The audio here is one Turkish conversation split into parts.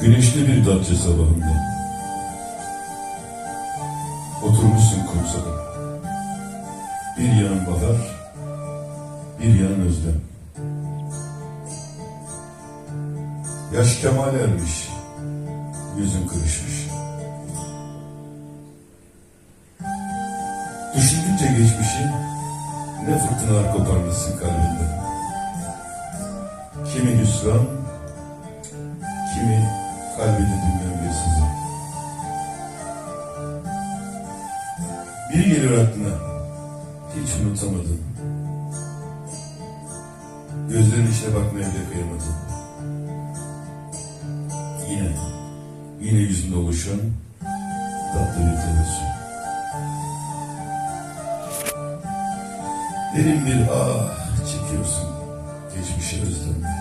Güneşli bir Datça sabahında Oturmuşsun kumsala. Bir yanın bahar Bir yanın özlem. Yaş kemal ermiş Yüzün kırışmış. Düşündükçe geçmişi Ne fırtınalar koparmışsın kalbinde. Kimi hüsran Dinleyen bir sızı. Bir gelir aklına, hiç unutamadın. Gözlerin içine bakmaya bile kıyamadın. Yine, yine yüzünde oluşan tatlı bir tebessüm. Derin bir ah çekiyorsun geçmişe özlemle.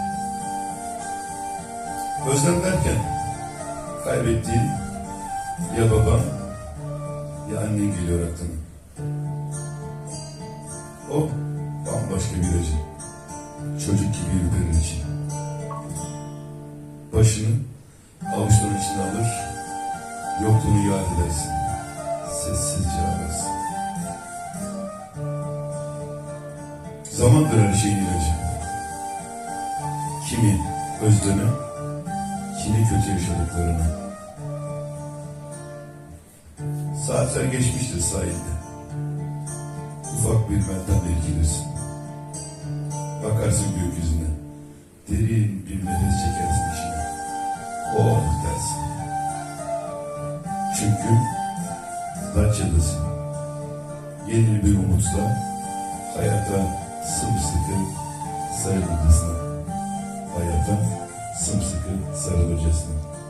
Özlem derken kaybettiğin ya baban ya annen geliyor aklına. O bambaşka bir acı. Çocuk gibi ürperir için. Başını avuçların içine alır, yokluğunu yad edersin. Sessizce ağlarsın. Zamandır her şeyin ilacı. Kimi özleme, kimi kötü yaşadıklarını. Saatler geçmiştir sahilde. Ufak bir meltemle irkilirsin. Bakarsın gökyüzüne. Derin bir nefes çekersin içine. Oh dersin. Çünkü Datça'dasın. Yeni bir umutla hayata sımsıkı sarılırcasına. Hayata sımsıkı sarılırcasına.